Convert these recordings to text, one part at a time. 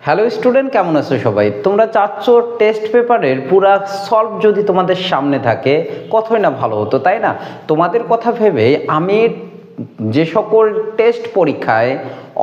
Hello student কেমন আছো সবাই? তোমরা চাচ্ছ টেস্ট পেপারের পুরা সলভ যদি তোমাদের সামনে থাকে, কতই না ভালো হতো, তাই না? তোমাদের কথা ভেবে আমি যে সকল টেস্ট পরীক্ষায়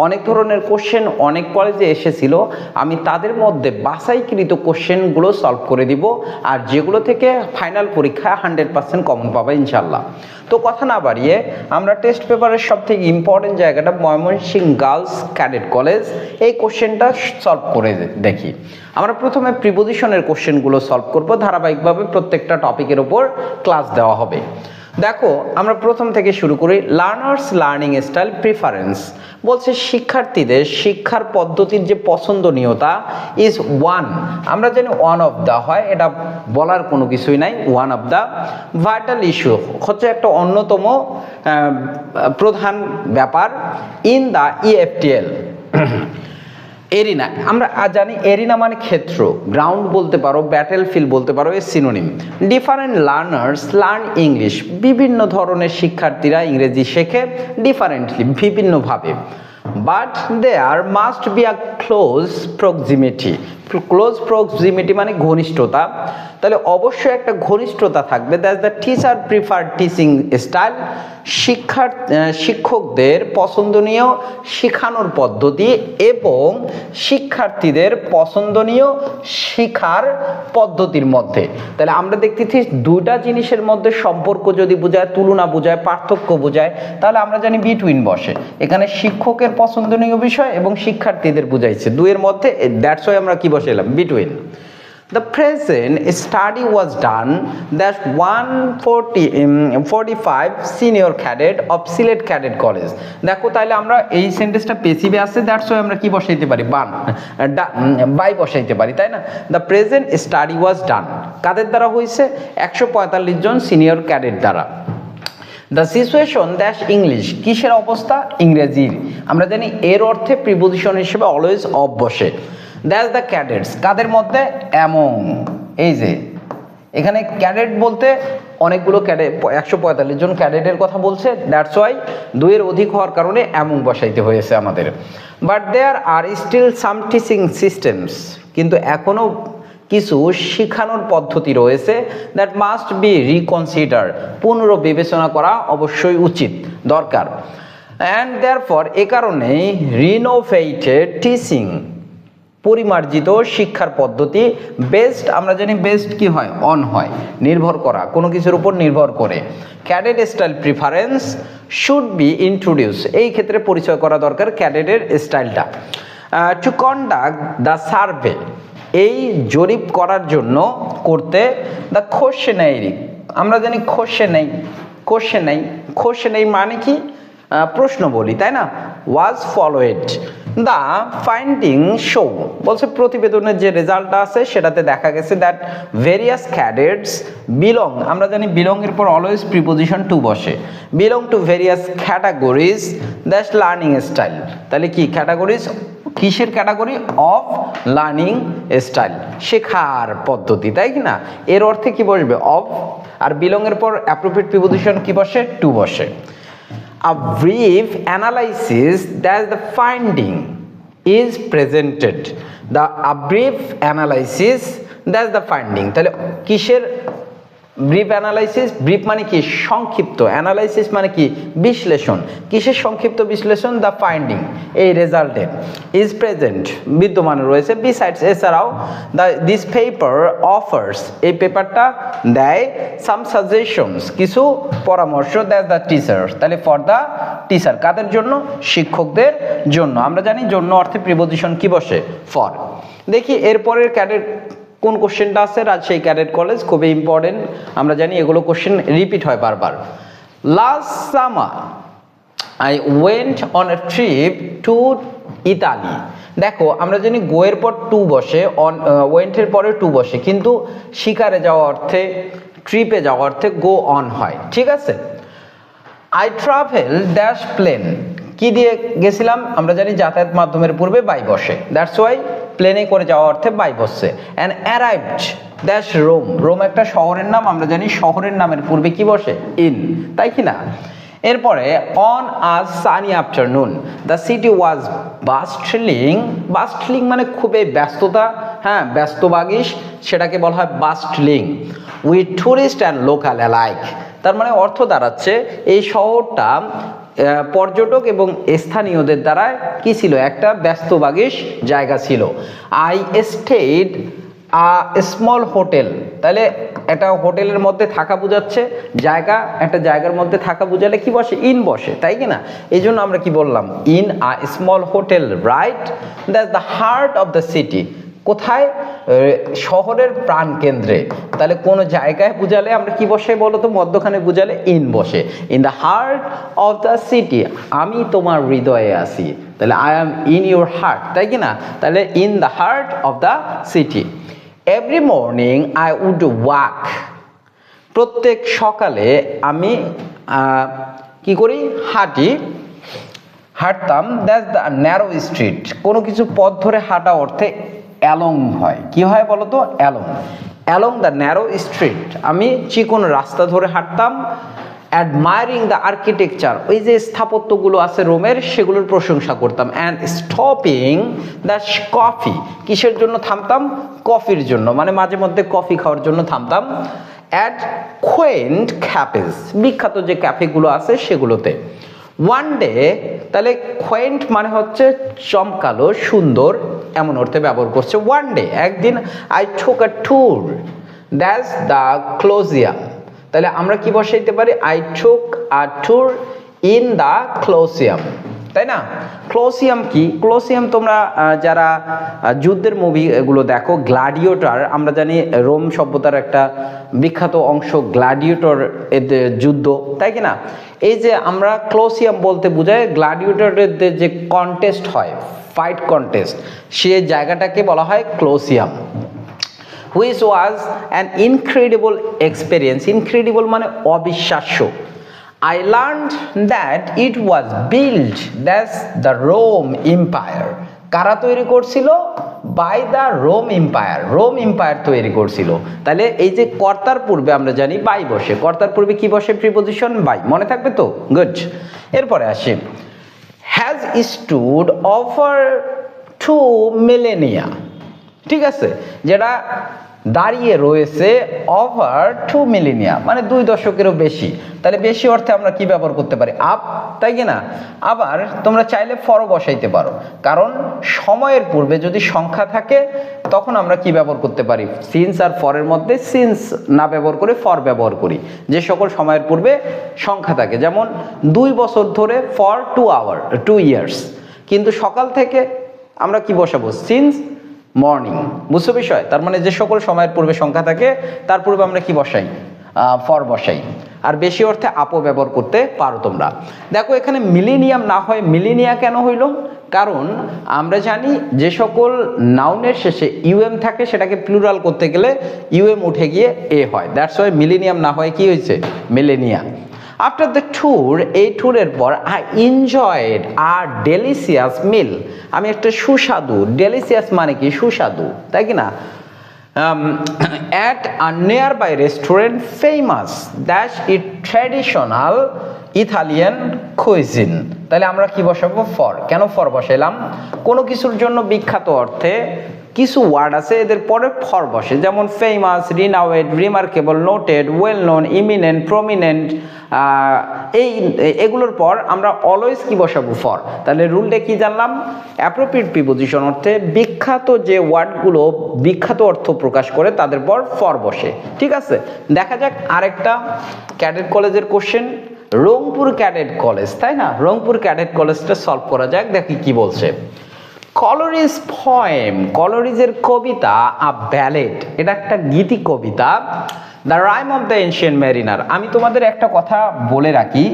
অনেক ধরনের কোশ্চেন অনেক কলেজে এসেছিল, আমি তাদের মধ্যে বাছাইকৃত কোশ্চেনগুলো সলভ করে দিব আর যেগুলো থেকে ফাইনাল পরীক্ষায় হান্ড্রেড পার্সেন্ট কমন পাবে ইনশাল্লাহ তো কথা না বাড়িয়ে, আমরা টেস্ট পেপারের সব থেকে ইম্পর্টেন্ট জায়গাটা ময়মনসিং গার্লস ক্যাডেট কলেজ এই কোশ্চেনটা সলভ করে দেখি। আমরা প্রথমে প্রিপোজিশনের কোশ্চেনগুলো সলভ করব, ধারাবাহিকভাবে প্রত্যেকটা টপিকের ওপর ক্লাস দেওয়া হবে। দেখো, আমরা প্রথম থেকে শুরু করি লার্নার্স লার্নিং স্টাইল প্রিফারেন্স বলছে শিক্ষার্থীদের শিক্ষার পদ্ধতির যে পছন্দনীয়তা ইজ ওয়ান আমরা জানি ওয়ান অফ দ্য হয়, এটা বলার কোনো কিছুই নাই one of the vital issue হচ্ছে একটা অন্যতম প্রধান ব্যাপার ইন দ্য ইএফটিএল এরিনা, আমরা আজ জানি এরিনা মানে ক্ষেত্র। গ্রাউন্ড বলতে পারো ব্যাটেল ফিল্ড বলতে পারো এর synonym different learners learn English বিভিন্ন ধরনের শিক্ষার্থীরা ইংরেজি শেখে ডিফারেন্টলি বিভিন্নভাবে। But there must be a close proximity close proximity মানে ঘনিষ্ঠতা। তাহলে অবশ্যই একটা ঘনিষ্ঠতা থাকবে। That the teacher prefer teaching style শিক্ষার শিক্ষকদের পছন্দনীয় শেখানোর পদ্ধতি এবং শিক্ষার্থীদের পছন্দনীয় শিখার পদ্ধতির মধ্যে। তাহলে আমরা দেখতেছি দুটা জিনিসের মধ্যে সম্পর্ক যদি বোঝায়, তুলনা বোঝায়, পার্থক্য বোঝায়, তাহলে আমরা জানি বিটুইন বসে। এখানে শিক্ষকের পছন্দনীয় বিষয় এবং শিক্ষার্থীদের বুঝাইছে। দুইয়ের মধ্যে দ্যাটস ওয়াই আমরা কি বসাইলাম? Between The present study was done that 140 um, 45 senior cadet of Silet Cadet College. দেখো তাহলে আমরা এই সেন্টেন্সটা পেসিভে আছে দ্যাটস ওয়াই আমরা কি বসাইতে পারি? বান বাই বসাইতে পারি তাই না? The present study was done কাদের দ্বারা হয়েছে একশো পঁয়তাল্লিশ জন সিনিয়র ক্যাডেট দ্বারা। দ্য সিচুয়েশন দ্যাশ ইংলিশ কিসের অবস্থা? ইংরেজির। আমরা জানি এর অর্থে প্রিপোজিশন হিসেবে অলওয়েজ অফ বসে। দ্যাশ দ্য ক্যাডেটস কাদের মধ্যে? অ্যামং এই যে, এখানে ক্যাডেট বলতে অনেকগুলো ক্যাডেট একশো পঁয়তাল্লিশ জন ক্যাডেটের কথা বলছে। দ্যাটস ওয়াই দুইয়ের অধিক হওয়ার কারণে অ্যামং বসাইতে হয়েছে আমাদের। But there are still some teaching systems কিন্তু এখনও কিছু শেখানোর পদ্ধতি রয়েছে দ্যাট মাস্ট বি রিকনসিডার পুনর্বিবেচনা করা অবশ্যই উচিত, দরকার। অ্যান্ড দেয়ার ফর এ কারণেই রিনোভেটেড টিচিং পরিমার্জিত শিক্ষার পদ্ধতি বেস্ট আমরা জানি বেস্ট কি হয়? অন হয়। নির্ভর করা, কোনো কিছুর উপর নির্ভর করে। Cadet style preference should be introduce এই ক্ষেত্রে পরিচয় করা দরকার ক্যাডেটের স্টাইলটা টু। কন্ডাক্ট দ্য সার্ভে এই জরিপ করার জন্য করতে দ্য কোশ্চেনারি আমরা জানি কোশ্চেনাই কোশ্চেনাই কোশ্চেনাই মানে কি? প্রশ্ন বলি, তাই না? Was followed the finding show বলছে প্রতিবেদনের যে রেজাল্টটা আছে, সেটাতে দেখা গেছে দ্যাট ভেরিয়াস ক্যাডেটস বিলং আমরা জানি বিলং পর অলওয়েজ প্রিপোজিশন টু বসে। Belong to various categories that learning style তাহলে কি ক্যাটাগরিজ কিসের ক্যাটাগরি অফ লার্নিং স্টাইল শেখার পদ্ধতি, তাই কি না? এর অর্থে কি বসবে? অফ আর বিলং এর পর অ্যাপ্রোপ্রিয়েট প্রিপোজিশন কি বসে? টু বসে। A brief analysis that the finding is presented. The a brief analysis that's the finding. তাহলে কিসের ব্রিফ অ্যানালাইসিস ব্রিফ মানে কি? সংক্ষিপ্ত অ্যানালাইসিস মানে কি? বিশ্লেষণ। কিসের সংক্ষিপ্ত বিশ্লেষণ? দ্য ফাইন্ডিং এই রেজাল্টে ইজ প্রেজেন্ট বিদ্যমান রয়েছে। বিসাইডস এছাড়াও দ্য দিস পেপার অফার্স এই পেপারটা দেয় সাম সাজেশনস কিছু পরামর্শ দেয় দ্য টিচার তাহলে ফর দ্য টিচার কাদের জন্য? শিক্ষকদের জন্য। আমরা জানি, জন্য অর্থে প্রিপোজিশন কি বসে? ফর দেখি, এরপরের ক্যাডেট কোন কোশ্চেনটা আছে রাজশাহী ক্যাডেট কলেজ খুবই ইম্পর্টেন্ট আমরা জানি এগুলো কোশ্চেন রিপিট হয় বারবার। Last summer I went on a trip to Italy দেখো, আমরা জানি গোয়ের পর টু বসে অন ওয়েন্টের পরে টু বসে, কিন্তু শিকারে যাওয়া অর্থে ট্রিপে যাওয়া অর্থে গো অন হয়, ঠিক আছে? আই ট্রাভেল ড্যাশ প্লেন কি দিয়ে গেছিলাম? আমরা জানি যাতায়াত মাধ্যমের পূর্বে বাই বসে। দ্যাটস ওয়াই প্লেনে করে যাওয়া অর্থে বাই বসছে and arrived that's Rome Rome একটা শহরের নাম, আমরা জানি শহরের নামের পূর্বে কি বসে? ইন তাই কি না? এরপরে অন আজ sunny afternoon the city was bustling bustling মানে খুবই ব্যস্ততা হ্যাঁ ব্যস্তবাগিস সেটাকে বলা হয় bustling with tourist and local alike তার মানে অর্থ দাঁড়াচ্ছে, এই শহরটা পর্যটক এবং স্থানীয়দের দ্বারা কি ছিল? একটা ব্যস্তবাগিস জায়গা ছিল। I stayed a small hotel তাহলে একটা হোটেলের মধ্যে থাকা বোঝাচ্ছে, জায়গা একটা জায়গার মধ্যে থাকা বোঝালে কি বসে? ইন বসে, তাই কি না? এই জন্য আমরা কি বললাম? In a small hotel right that's the heart of the city কোথায়? শহরের প্রাণ কেন্দ্রে। তাহলে কোনো জায়গায় বুঝালে আমরা কি বসে বলো তো মধ্যখানে বুঝালে ইন বসে। In the heart of the city আমি তোমার হৃদয়ে আছি। তাহলে I am in your heart তাই কি না? তাহলে in the heart of the city every morning I would walk প্রত্যেক সকালে আমি কি করি? হাঁটি। হাঁটতাম দ্যাটস দ্য ন্যারো স্ট্রিট কোনো কিছু পথ ধরে হাঁটা অর্থে অ্যালং হয়। কি হয় বলো তো along. Along the narrow street. আমি চিকন রাস্তা ধরে হাঁটতাম অ্যাডমায়ারিং দ্য আর্কিটেকচার ওই যে স্থাপত্যগুলো আছে রোমের, সেগুলোর প্রশংসা করতাম অ্যান্ড স্টপিং দ্য কফি কিসের জন্য থামতাম? কফির জন্য মানে মাঝে মধ্যে কফি খাওয়ার জন্য থামতাম। অ্যাট কোয়েন্ট ক্যাফেস বিখ্যাত যে ক্যাফেগুলো আছে সেগুলোতে। ওয়ান ডে তাহলে কোয়েন্ট মানে হচ্ছে চমকালো, সুন্দর, এমন অর্থে ব্যবহার করছে। ওয়ান ডে একদিন I took a tour that's the Colosseum তাহলে আমরা কি বসাইতে পারি? I took a tour in the Colosseum তাই না? ক্লোসিয়াম কি? ক্লোসিয়াম তোমরা যারা যুদ্ধের মুভি এগুলো দেখো গ্লাডিয়েটর আমরা জানি রোম সভ্যতার একটা বিখ্যাত অংশ গ্লাডিয়েটর এদের যুদ্ধ, তাই কি না? এই যে আমরা ক্লোসিয়াম বলতে বোঝায় গ্লাডিয়েটরের যে কন্টেস্ট হয় ফাইট কন্টেস্ট সে জায়গাটাকে বলা হয় Colosseum. Which was an incredible experience incredible মানে অবিশ্বাস্য। I learn that it was build that's the Rome empire কারা তৈরি করছিল? By the Rome empire Rome empire তৈরি করছিল। তাহলে এই যে কর্তার পূর্বে আমরা জানি বাই বসে। কর্তার পূর্বে কি বসে? Preposition by. মনে থাকবে তো? গুড এরপরে আসি। Has stood offer two millennia ঠিক আছে? যেটা দাঁড়িয়ে রয়েছে ওভার টু মিলিনিয়া মানে দুই দশকেরও বেশি। তাহলে বেশি অর্থে আমরা কি ব্যবহার করতে পারি? আপ তাই কি না? আবার তোমরা চাইলে ফরও বসাইতে পারো। কারণ সময়ের পূর্বে যদি সংখ্যা থাকে, তখন আমরা কি ব্যবহার করতে পারি? সিন্স আর ফরের মধ্যে সিন্স না ব্যবহার করে ফর ব্যবহার করি। যে সকল সময়ের পূর্বে সংখ্যা থাকে। যেমন দুই বছর ধরে for two hour two years কিন্তু সকাল থেকে আমরা কি বসাবো? সিন্স মর্নিং বুঝছ বিষয়? তার মানে যে সকল সময়ের পূর্বে সংখ্যা থাকে, তার পূর্বে আমরা কি বসাই? ফর বসাই। আর বেশি অর্থে আপো ব্যবহার করতে পারো তোমরা। দেখো, এখানে মিলিনিয়াম না হয় মিলিনিয়া কেন হইল? কারণ আমরা জানি যে সকল নাউনের শেষে ইউএম থাকে, সেটাকে প্লুরাল করতে গেলে ইউএম উঠে গিয়ে এ হয়। দ্যাটস ওয়াই মিলিনিয়াম না হয় কি হয়েছে? মিলেনিয়া আফটার দ্য ট্যুর এই ট্যুরের পর I enjoyed a delicious meal আমি একটা সুস্বাদু ডেলিসিয়াস মানে কি? সুস্বাদু, তাই কি না? At a nearby restaurant famous that's it traditional ইথালিয়ান cuisine তাহলে আমরা কি বসাবো? ফর কেন ফর বসাইলাম? কোনো কিছুর জন্য বিখ্যাত অর্থে কিছু ওয়ার্ড আছে, এদের পরে ফর বসে। যেমন famous renowned remarkable noted well known eminent prominent এই, এগুলোর পর আমরা অলওয়েজ কি বসাবো ফর তাহলে রুলটা কি জানলাম? অ্যাপ্রোপ্রিয়েট প্রিপোজিশন অর্থে বিখ্যাত যে ওয়ার্ডগুলো বিখ্যাত অর্থ প্রকাশ করে, তাদের পর ফর বসে। ঠিক আছে? দেখা যাক আরেকটা ক্যাডেট কলেজের কোশ্চেন রংপুর ক্যাডেট কলেজ তাই না? রংপুর ক্যাডেট কলেজটা সলভ করা যাক, দেখি কি বলছে। কলোরিজ পয়েম কলোরিজের কবিতা আ ব্যালেট এটা একটা গীতি কবিতা the rime of the ancient mariner আমি তোমাদের একটা কথা বলে রাখি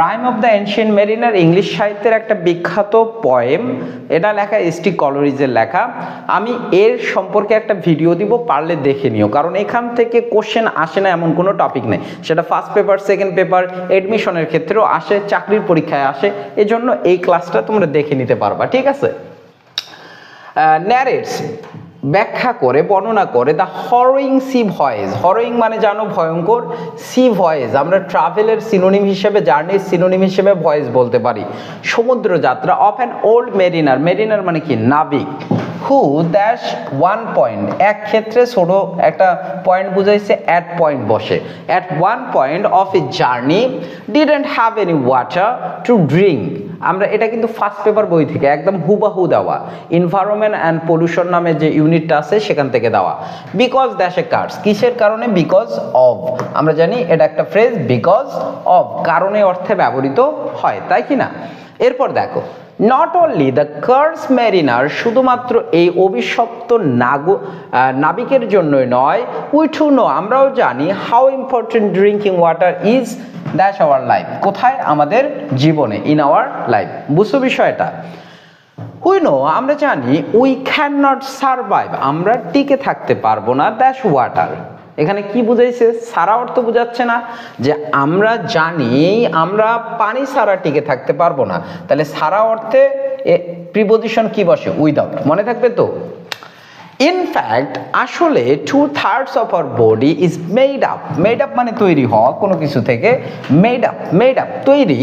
rime of the ancient mariner English সাহিত্যের একটা বিখ্যাত পয়েম এটা লেখা এস টি কলোরিজের লেখা। আমি এর সম্পর্কে একটা ভিডিও দিব, পারলে দেখে নিও, কারণ এখান থেকে কোশ্চেন আসে না, এমন কোনো টপিক নেই। সেটা ফার্স্ট পেপার সেকেন্ড পেপার এডমিশনের ক্ষেত্রেও আসে, চাকরির পরীক্ষায় আসে, এজন্য এই ক্লাসটা তোমরা দেখে নিতে পারবা, ঠিক আছে? ন্যারেটস ব্যাখ্যা করে, বর্ণনা করে the harrowing sea voyage harrowing মানে জানো ভয়ঙ্কর সি ভয়েস আমরা ট্রাভেলের সিনোনিম হিসেবে জার্নির সিনোনিম হিসেবে ভয়েস বলতে পারি। সমুদ্র যাত্রা of an old mariner mariner মানে কি? নাবিক। হু দ্যাশ ওয়ান পয়েন্ট এক ক্ষেত্রে ছোট একটা পয়েন্ট বুঝাইছে অ্যাট পয়েন্ট বসে। At one point of a journey didn't have any water to drink আমরা এটা কিন্তু ফার্স্ট পেপার বই থেকে একদম হুবাহু দেওয়া। এনভায়রনমেন্ট অ্যান্ড পলিউশন নামে যে ইউনিটটা আছে, সেখান থেকে দেওয়া। বিকজ দ্যাশ এ কার্স কিসের কারণে? বিকজ অফ আমরা জানি এটা একটা ফ্রেজ বিকজ অফ কারণে অর্থে ব্যবহৃত হয়, তাই কি না? এরপর দেখো। Not only the curse mariner শুধুমাত্র এই অভিশপ্ত নাগো নাবিকের জন্যই নয় উই টু নো আমরাও জানি how important drinking water is dash our life কোথায়? আমাদের জীবনে ইন আওয়ার লাইফ বুঝছ বিষয়টা? উই নো আমরা জানি উই ক্যান নট সারভাইভ আমরা টিকে থাকতে পারব না দ্যাশ ওয়াটার এখানে কি বুঝাইছে? সারা অর্থ বোঝাচ্ছে না যে আমরা জানি আমরা পানি ছাড়া টিকে থাকতে পারব না। তাহলে সারা অর্থে প্রিপোজিশন কি বসে? উইদাউট মনে থাকবে তো? ইনফ্যাক্ট আসলে two thirds of our body is made up made up মানে তৈরি হওয়া, কোনো কিছু থেকে মেড আপ মেড আপ তৈরি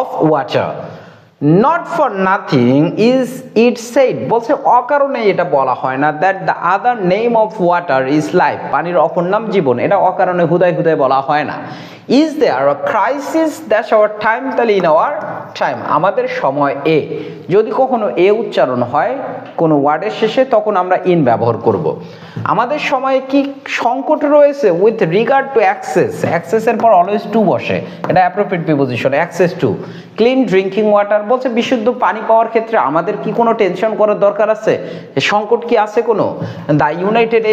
of water not for nothing is it said বলছে, অকারণে এটা বলা হয় না that the other name of water is life পানির অপর নাম জীবন, এটা অকারণে হুদায় হুদায় বলা হয় না। Is there crisis dash our time তাহলে ইন আওয়ার টাইম আমাদের সময় এ। যদি কখনো এ উচ্চারণ হয়, কোনো ওয়ার্ডের শেষে, তখন আমরা ইন ব্যবহার করব। আমাদের সময়ে কি সংকট রয়েছে উইথ রিগার্ড টু অ্যাক্সেস অ্যাক্সেসের পর অলওয়েজ টু বসে। এটা appropriate preposition access to clean drinking water বলছে বিশুদ্ধ পানি পাওয়ার ক্ষেত্রে আমাদের কি কোনো টেনশন করার দরকার আছে? সংকট কি আছে কোনো? The United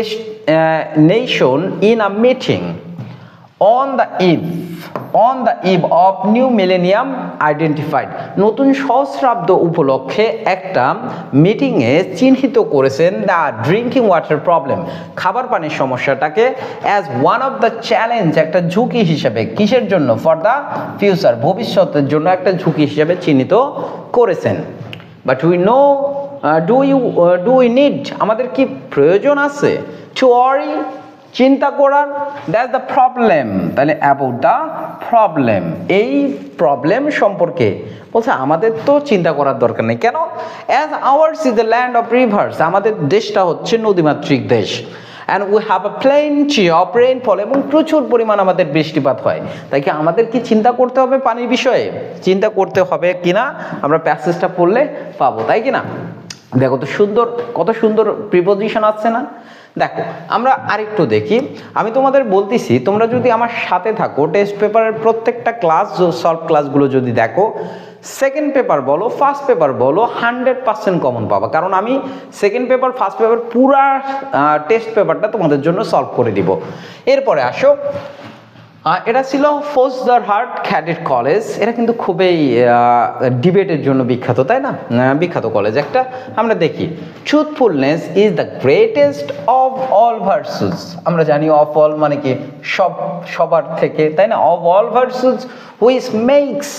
Nation in a meeting on the eve on the eve of new millennium identified নতুন সহস্রাব্দ উপলক্ষে একটা মিটিংয়ে চিহ্নিত করেছেন দ্য ড্রিঙ্কিং ওয়াটার প্রবলেম খাবার পানির সমস্যাটাকে as one of the challenge একটা ঝুঁকি হিসেবে কিসের জন্য? ফর দ্য ফিউচার ভবিষ্যতের জন্য একটা ঝুঁকি হিসেবে চিহ্নিত করেছেন। But we know do you do we need আমাদের কি প্রয়োজন আছে? টু অরি চিন্তা করার দ্যাটস দ্য প্রবলেম তাহলে অ্যাবাউট দ্য প্রবলেম এই প্রবলেম সম্পর্কে বলছে, আমাদের তো চিন্তা করার দরকার নেই। কেন? As ours is the land of rivers আমাদের দেশটা হচ্ছে নদীমাতৃক দেশ। And we have a plenty of rainfall এবং প্রচুর পরিমাণ আমাদের বৃষ্টিপাত হয়। তাই কি আমাদের কি চিন্তা করতে হবে পানির বিষয়ে? চিন্তা করতে হবে কিনা? আমরা প্যাসেজটা পড়লে পাবো, তাই কি না দেখো তো সুন্দর, কত সুন্দর প্রিপোজিশন আছে না? দেখো, আমরা আরেকটু দেখি। আমি তোমাদের বলতেছি, তোমরা যদি আমার সাথে থাকো টেস্ট পেপারের প্রত্যেকটা ক্লাস সলভ ক্লাসগুলো যদি দেখো সেকেন্ড পেপার বলো ফার্স্ট পেপার বলো হান্ড্রেড পার্সেন্ট কমন পাবা। কারণ আমি সেকেন্ড পেপার ফার্স্ট পেপার পুরা টেস্ট পেপারটা তোমাদের জন্য সলভ করে দিব। এরপরে আসো এটা ছিল ফোজদার হার্ট ক্যাডেট কলেজ। এটা কিন্তু খুবই ডিবেটের জন্য বিখ্যাত, তাই না? বিখ্যাত কলেজ একটা। আমরা দেখি truthfulness is the greatest of all virtues আমরা জানি অফ অল মানে কি, সব, সবার থেকে, তাই না? Of all virtues which makes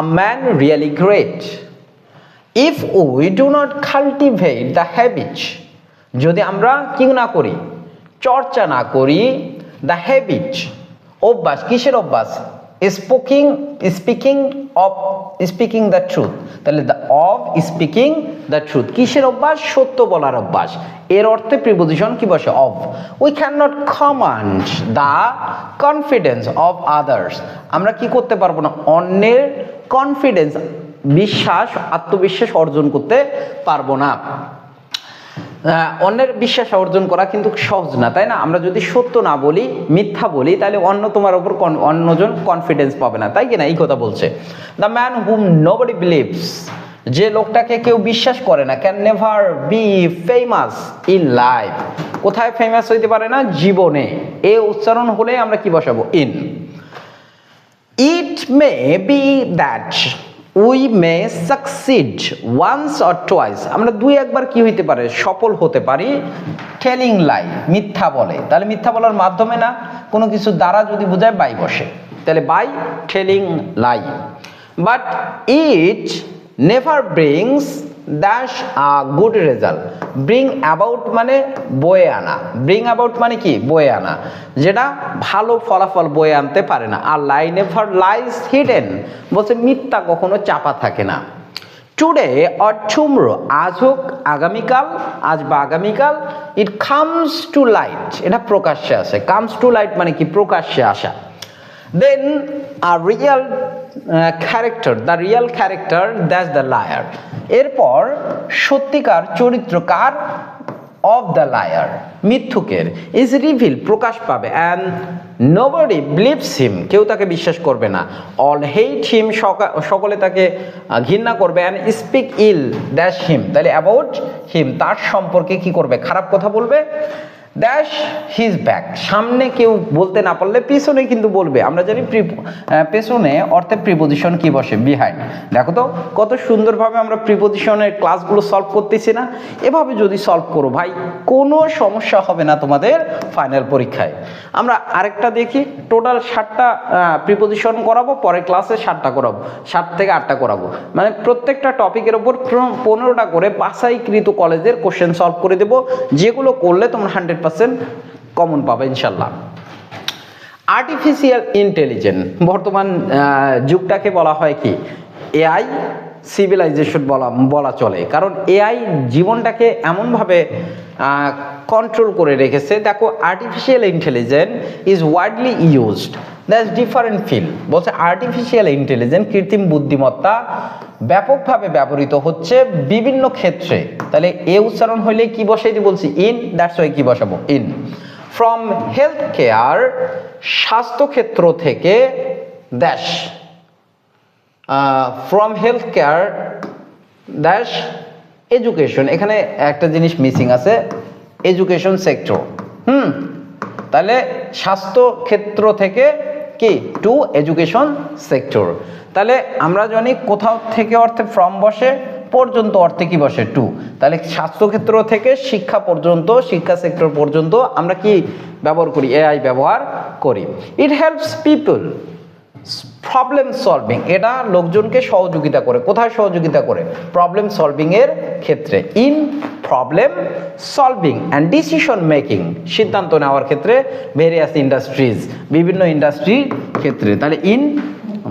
a man really great if we do not cultivate the habit যদি আমরা কি না করি, চর্চা না করি দ্য হ্যাবিট অভ্যাস, কিসের অভ্যাস? Speaking speaking of speaking the truth তাহলে the of speaking the truth কিসের অভ্যাস? সত্য বলার অভ্যাস। এর অর্থে প্রিপোজিশন কি বসে? Of we can not command the confidence of others আমরা কি করতে পারব না? অন্যের কনফিডেন্স বিশ্বাস, আত্মবিশ্বাস অর্জন করতে পারব না। অন্যের বিশ্বাস অর্জন করা কিন্তু সহজ না, তাই না? আমরা যদি সত্য না বলি, মিথ্যা বলি, তাহলে অন্য তোমার ওপর অন্যজন কনফিডেন্স পাবে না, তাই কি না? এই কথা বলছে। The man whom nobody believes যে লোকটাকে কেউ বিশ্বাস করে না can never be famous in life কোথায় ফেমাস হইতে পারে না? জীবনে। এ উচ্চারণ হলে আমরা কি বসাবো? In it may be that we may succeed once or twice আমরা দুই একবার কি হইতে পারে? সফল হতে পারি। টেলিং লাই মিথ্যা বলে। তাহলে মিথ্যা বলার মাধ্যমে না, কোনো কিছু দ্বারা যদি বোঝায় বাই বসে। তাহলে by telling lie but it never brings dash a good result bring about মানে বয়ে আনা। ব্রিং অ্যাবাউট মানে কি? বয়ে আনা। যেটা ভালো ফলাফল বয়ে আনতে পারে না। আর লাইনে ফর লাইস হিডেন বলছে মিথ্যা কখনো চাপা থাকে না। টুডে অর টুমরো আজ হোক, আগামীকাল, আজ বা আগামীকাল ইট কামস টু লাইট এটা প্রকাশ্যে আসে। কামস টু লাইট মানে কি? প্রকাশ্যে আসা। Then a real character the real character that's the liar এরপর সত্যিকার চরিত্র কার অফ দ্য লায়ার মিথ্যুকের ইজ রিভিল প্রকাশ পাবে অ্যান্ড নোবডি বিলিভস হিম কেউ তাকে বিশ্বাস করবে না। অল হেইট হিম সকলে তাকে ঘৃণা করবে অ্যান্ড স্পিক ইল দ্যাশ হিম তাহলে অ্যাবাউট হিম তার সম্পর্কে কি করবে, খারাপ কথা বলবে? ড্যাশ হিজ ব্যাক সামনে কেউ বলতে না পারলে পিছনে কিন্তু বলবে। আমরা জানি পেছনে অর্থে প্রিপোজিশন কি বসে? বিহাইন্ড দেখো তো, কত সুন্দরভাবে আমরা প্রিপোজিশনের ক্লাসগুলো সলভ করতেছি না? এভাবে যদি সলভ করো, ভাই, কোনো সমস্যা হবে না তোমাদের ফাইনাল পরীক্ষায়। আমরা আরেকটা দেখি টোটাল ষাটটা প্রিপোজিশন করাবো, পরের ক্লাসে ষাটটা করাবো ষাট থেকে আটটা করাবো। মানে প্রত্যেকটা টপিকের ওপর পনেরোটা করে বাছাইকৃত কলেজের কোশ্চেন সলভ করে দেবো। যেগুলো করলে তোমরা হান্ড্রেড পার্সেন্ট কমন পাবে ইনশাল্লাহ। আর্টিফিশিয়াল ইন্টেলিজেন্ট বর্তমান যুগটাকে বলা হয় কি? এআই সিভিলাইজেশন বলা বলা চলে। কারণ এআই জীবনটাকে এমনভাবে কন্ট্রোল করে রেখেছে, দেখো artificial intelligent is widely used that's different field বলছে আর্টিফিশিয়াল ইন্টেলিজেন্ট কৃত্রিম বুদ্ধিমত্তা ব্যাপকভাবে ব্যবহৃত হচ্ছে বিভিন্ন ক্ষেত্রে। তাহলে এ উচ্চারণ হইলে কি বসাইতে বলছি? ইন দ্যাটস ওয়াই কি বসাবো? ইন ফ্রম হেলথ কেয়ার স্বাস্থ্যক্ষেত্র থেকে dash from health care dash education এখানে একটা জিনিস মিসিং আছে এডুকেশন সেক্টর হুম, তাহলে স্বাস্থ্য ক্ষেত্র থেকে কি? টু এডুকেশন সেক্টর তাহলে আমরা জানি কোথাও থেকে অর্থে ফ্রম বসে, পর্যন্ত অর্থে কি বসে? টু তাহলে স্বাস্থ্যক্ষেত্র থেকে শিক্ষা পর্যন্ত, শিক্ষা সেক্টর পর্যন্ত আমরা কি ব্যবহার করি? এআই ব্যবহার করি। It helps people problem solving এটা লোকজনকে সহযোগিতা করে। কোথায় সহযোগিতা করে? প্রবলেম সলভিং এর ক্ষেত্রে। In problem solving and decision making সিদ্ধান্ত নেওয়ার ক্ষেত্রে ভেরিয়াস ইন্ডাস্ট্রিজ বিভিন্ন ইন্ডাস্ট্রির ক্ষেত্রে। তাহলে ইন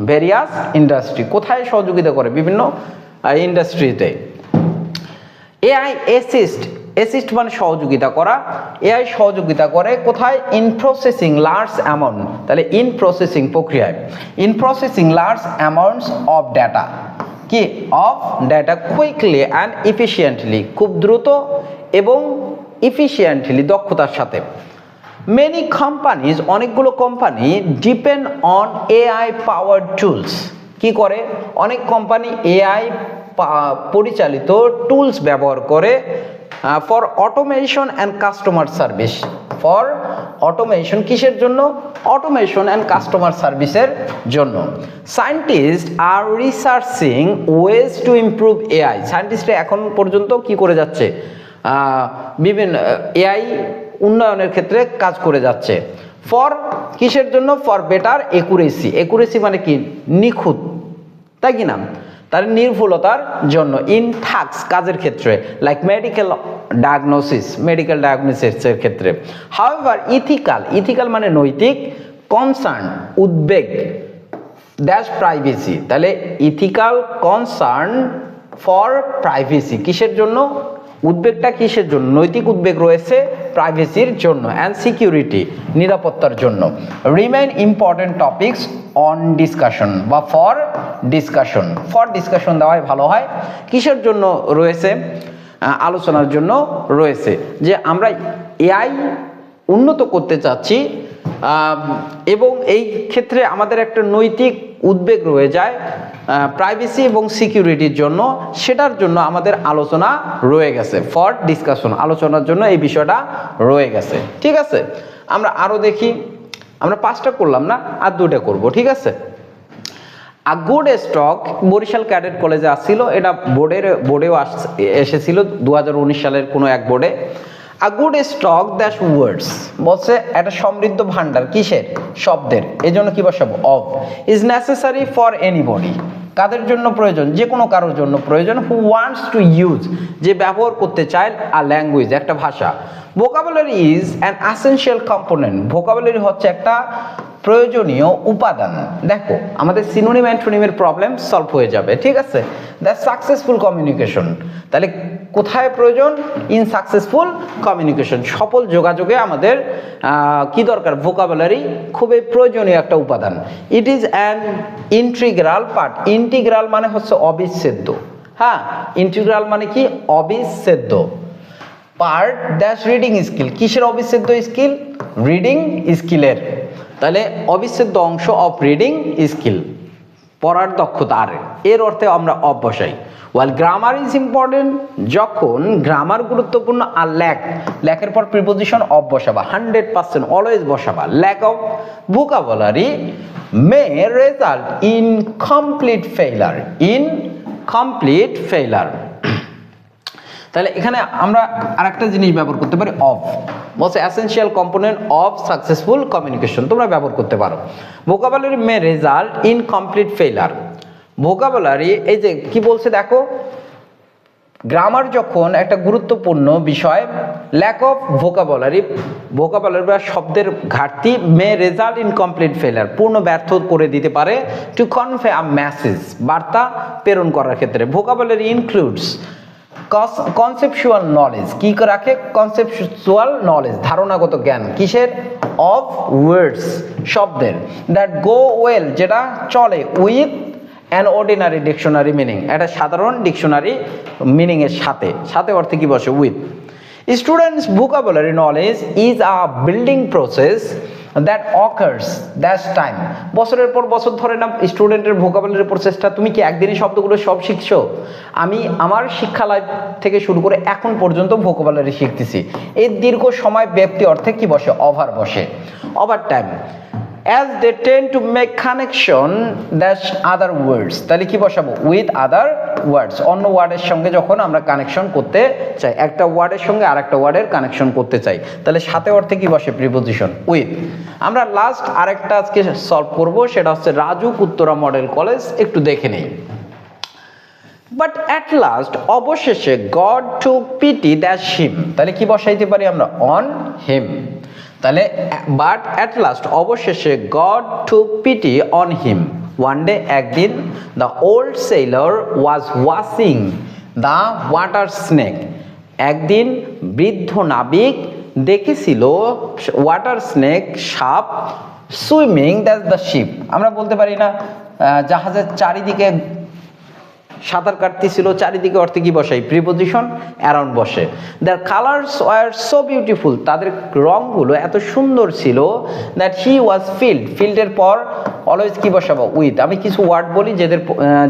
ভেরিয়াস ইন্ডাস্ট্রি কোথায় সহযোগিতা করে? বিভিন্ন ইন্ডাস্ট্রিতে এআই অ্যাসিস্ট অ্যাসিস্ট মানে সহযোগিতা করা এআই সহযোগিতা করে, কোথায়? ইন প্রসেসিং লার্জ অ্যামাউন্ট তাহলে ইন প্রসেসিং প্রক্রিয়ায়। In processing large amounts of data কি? Of data quickly and efficiently খুব দ্রুত এবং ইফিসিয়েন্টলি দক্ষতার সাথে। মেনি কোম্পানিজ অনেকগুলো company depend on AI power tools কি করে? অনেক কোম্পানি এআই পরিচালিত টুলস ব্যবহার করে। For automation and customer service for automation কিসের জন্য? অটোমেশন অ্যান্ড কাস্টমার সার্ভিসের জন্য। Scientist are researching ways to improve AI সায়েন্টিস্টরা এখন পর্যন্ত কি করে যাচ্ছে? বিভিন্ন এআই উন্নয়নের ক্ষেত্রে কাজ করে যাচ্ছে। ফর কিসের জন্য? ফর বেটার একুরেসি একুরেসি মানে কি? নিখুঁত। তাই কি না? তার নির্ভুলতার জন্য ইন থাকস কাজের ক্ষেত্রে লাইক মেডিকেল ডায়াগনোসিস মেডিকেল ডায়াগনোসিসের ক্ষেত্রে। হাউএভার ইথিক্যাল ইথিক্যাল মানে নৈতিক কনসার্ন উদ্বেগ ড্যাশ প্রাইভেসি তাহলে ইথিক্যাল কনসার্ন ফর প্রাইভেসি কিসের জন্য? উদ্বেগটা কিসের জন্য? নৈতিক উদ্বেগ রয়েছে প্রাইভেসির জন্য অ্যান্ড সিকিউরিটি নিরাপত্তার জন্য। Remain important topics on discussion বা ফর ডিসকাশন ফর ডিসকাশন দেওয়াই ভালো হয়। কিসের জন্য রয়েছে? আলোচনার জন্য রয়েছে যে আমরা এআই উন্নত করতে চাচ্ছি এবং এই ক্ষেত্রে আমাদের একটা নৈতিক উদ্বেগ রয়ে যায় প্রাইভেসি এবং সিকিউরিটির জন্য। সেটার জন্য আমাদের আলোচনা রয়ে গেছে ফর ডিসকাশন আলোচনার জন্য এই বিষয়টা রয়ে গেছে। ঠিক আছে? আমরা আরও দেখি, আমরা পাঁচটা করলাম না, আর দুটা করব, ঠিক আছে? A good stock Barishal cadet কলেজে আসছিল, এটা বোর্ডের বোর্ডেও আস, এসেছিল দু হাজার উনিশ সালের কোনো এক বোর্ডে a good stock dash words বলছে একটা সমৃদ্ধ ভান্ডার কিসের? শব্দের। এই জন্য কি বসাবো? Of is necessary for anybody কাদের জন্য প্রয়োজন? যে কোনো কারোর জন্য প্রয়োজন। হু ওয়ান্টস টু ইউজ যে ব্যবহার করতে চায় আ ল্যাঙ্গুয়েজ একটা ভাষা। Vocabulary is an essential component vocabulary হচ্ছে একটা প্রয়োজনীয় উপাদান। দেখো, আমাদের সিনোনিম অ্যান্টোনিমের প্রবলেম সলভ হয়ে যাবে, ঠিক আছে? দ্যাট সাকসেসফুল কমিউনিকেশন তাহলে কোথায় প্রয়োজন? ইন সাকসেসফুল কমিউনিকেশন সফল যোগাযোগে আমাদের কি দরকার? ভোকাবুলারি খুবই প্রয়োজনীয় একটা উপাদান। It is an integral part integral মানে হচ্ছে অবিচ্ছেদ্য। হ্যাঁ ইন্টিগ্রাল মানে কি? অবিচ্ছেদ্য। পার্ট দ্যাশ রিডিং স্কিল কিসের অবিচ্ছেদ্য স্কিল রিডিং স্কিলের তাহলে অবিচ্ছেদ্য অংশ অফ রিডিং স্কিল পড়ার দক্ষতা আর। এর অর্থে আমরা অফ বসাই ওয়াল গ্রামার ইজ ইম্পর্টেন্ট যখন গ্রামার গুরুত্বপূর্ণ আর ল্যাক ল্যাকের পর প্রিপোজিশন অফ বসাবা hundred percent always বসাবা। Lack of vocabulary may result in complete failure in complete failure তাহলে এখানে আমরা আরেকটা জিনিস ব্যবহার করতে পারি অফ বলছে essential component of successful communication তোমরা ব্যবহার করতে পারো। Vocabulary may result in complete failure vocabulary এই যে কি বলছে দেখো? গ্রামার যখন একটা গুরুত্বপূর্ণ বিষয় ল্যাক অফ ভোকাবুলারি ভোকাবুলারি বা শব্দের ঘাটতি মে রেজাল্ট ইন কমপ্লিট ফেলার পূর্ণ ব্যর্থ করে দিতে পারে টু কনভে আ মেসেজ বার্তা প্রেরণ করার ক্ষেত্রে। ভোকাবুলারি ইনক্লুডস কনসেপচুয়াল নলেজ কি রাখে? কনসেপচুয়াল নলেজ ধারণাগত জ্ঞান, কিসের? অফ ওয়ার্ডস শব্দের। দ্যাট গো ওয়েল যেটা চলে with an ordinary dictionary meaning একটা সাধারণ ডিকশনারি মিনিংয়ের সাথে। সাথে অর্থে কি বসে? With students vocabulary knowledge is a building process that occurs that's time বছরের পর বছর ধরে না স্টুডেন্টের ভোকাবুলারি প্রসেসটা তুমি কি একদিনই শব্দগুলো সব শিখছো? আমি আমার শিক্ষা লাইফ থেকে শুরু করে এখন পর্যন্ত ভোকাবুলারি শিখতেছি। এই দীর্ঘ সময় ব্যক্তি অর্থে কি বসে? ওভার বসে। Over time as they tend to make connection dash other words তাহলে কি বসাবো? উইথ আদার ওয়ার্ডস অন্য ওয়ার্ডের সঙ্গে যখন আমরা কানেকশন করতে চাই, একটা ওয়ার্ডের সঙ্গে আর একটা ওয়ার্ডের কানেকশন করতে চাই, তাহলে সাথে অর্থে কি বসে প্রিপোজিশন উইথ আমরা লাস্ট আরেকটা আজকে সলভ করব, সেটা হচ্ছে রাজুক উত্তরা মডেল কলেজ একটু দেখে নেই। বাট অ্যাট লাস্ট অবশেষে God to pity dash him তাহলে কি বসাইতে পারি আমরা? অন হিম তাহলে বাট অ্যাট লাস্ট অবশেষে God to pity on him one day একদিন the old sailor was watching the water snake একদিন, বৃদ্ধ নাবিক দেখেছিল ওয়াটার স্নেক সাপ সুইমিং দ্যাট দ্য শিপ আমরা বলতে পারি না জাহাজের চারিদিকে সাঁতার কাটতেছিল, চারিদিকে অর্থে কি বসাই প্রিপোজিশন অ্যারাউন্ড বসে। Their colours were so beautiful তাদের রংগুলো এত সুন্দর ছিল দ্যাট হি ওয়াজ ফিল্ড ফিল্ডের পর অলওয়েজ কি বসাবো? উইথ আমি কিছু ওয়ার্ড বলি যাদের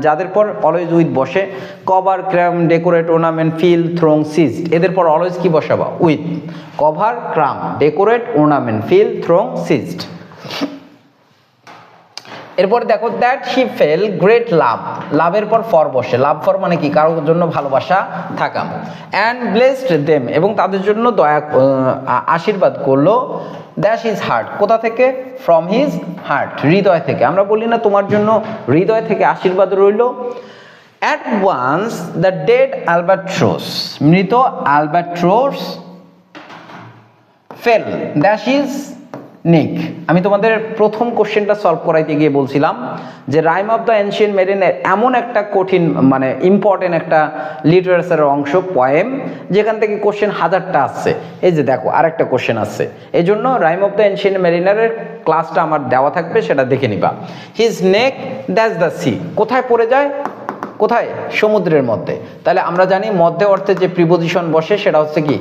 যাদের পর অলওয়েজ উইথ বসে। Cover cram decorate ornament fill throng cyst এদের পর অলওয়েজ কি বসাবো? With cover cram decorate ornament fill throng cyst এরপর দেখো that he fell great love লাভের পর ফর বসে। লাভ ফর মানে কি? কারোর জন্য ভালোবাসা থাকা। অ্যান্ড ব্লেসড দেম এবং তাদের জন্য দয়া আশীর্বাদ করল। দ্যাশ ইজ হার্ট কোথা থেকে? ফ্রম হিজ হার্ট হৃদয় থেকে। আমরা বলি না তোমার জন্য হৃদয় থেকে আশীর্বাদ রইল। At once the dead albatross মৃত অ্যালবাট্রোস ফেল দ্যাশ ইজ নিক। আমি তোমাদের প্রথম কোশ্চেনটা সলভ করাইতে গিয়ে বলছিলাম যে রাইম অফ দ্য এনশিয়ান মেরিনের এমন একটা কঠিন মানে ইম্পর্টেন্ট একটা লিটারেচারের অংশ পয়েম যেখান থেকে কোশ্চেন হাজারটা আসছে। এই যে দেখো, আরেকটা কোশ্চেন আসছে। এই জন্য রাইম অফ দ্য এনশিয়ান মেরিনারের ক্লাসটা আমার দেওয়া থাকবে, সেটা দেখে নিবা। His neck dash the sea কোথায় পড়ে যায়? কোথায়? সমুদ্রের মধ্যে। তাহলে আমরা জানি মধ্যে অর্থে যে প্রিপোজিশন বসে, সেটা হচ্ছে কি?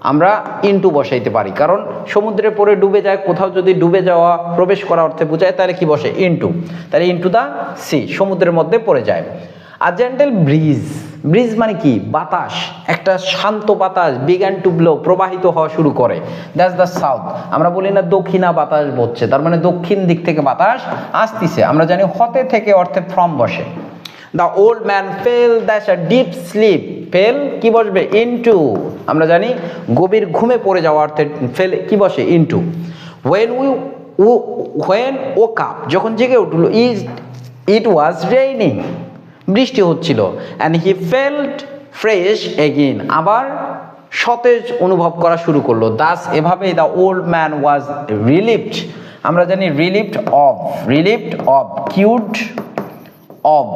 আমরা ইনটু বসাইতে পারি। কারণ সমুদ্রে পরে ডুবে যায়, কোথাও যদি ডুবে যাওয়া, প্রবেশ করা অর্থে বোঝায়, তাহলে কি বসে? ইনটু। তাহলে ইনটু দা সি, সমুদ্রের মধ্যে পড়ে যায়। আর জেন্টেল ব্রিজ ব্রিজ মানে কি? বাতাস, একটা শান্ত বাতাস বিজ্ঞান টু ব্লো প্রবাহিত হওয়া শুরু করে। দ্যাটস দ্য সাউথ আমরা বলি না দক্ষিণা বাতাস বচ্ছে, তার মানে দক্ষিণ দিক থেকে বাতাস আসতিছে। আমরা জানি হতে থেকে অর্থে ফ্রম বসে। দ্য ওল্ড ম্যান ফেল দ্যাশ আ ডিপ স্লিপ ফেল কি বসবে? ইনটু আমরা জানি গভীর ঘুমে পড়ে যাওয়া অর্থে ফেল কি বসে? ইনটু ওয়েন উই ও হোয়েন ও কাপ যখন জেগে উঠল ইজ ইট ওয়াজ রেইনিং বৃষ্টি হচ্ছিল। And he felt fresh again আবার সতেজ অনুভব করা শুরু করল। দাস এভাবেই the old man was relieved আমরা জানি relieved of relieved of cured of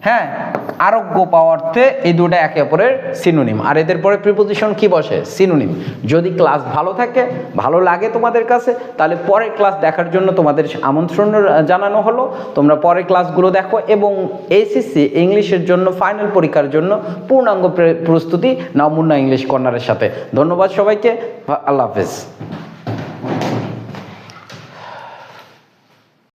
হ্যাঁ আরোগ্য পাওয়ার্থে এই দুটা একে অপরের সিনোনিম আর এদের পরে প্রিপোজিশন কি বসে? সিনোনিম যদি ক্লাস ভালো থাকে, ভালো লাগে তোমাদের কাছে, তাহলে পরের ক্লাস দেখার জন্য তোমাদের আমন্ত্রণ জানানো হলো। তোমরা পরের ক্লাসগুলো দেখো এবং এসিসি ইংলিশের জন্য ফাইনাল পরীক্ষার জন্য পূর্ণাঙ্গ প্রে- প্রস্তুতি নাও মুন্না ইংলিশ কর্নারের সাথে। ধন্যবাদ সবাইকে। আল্লাহ হাফেজ।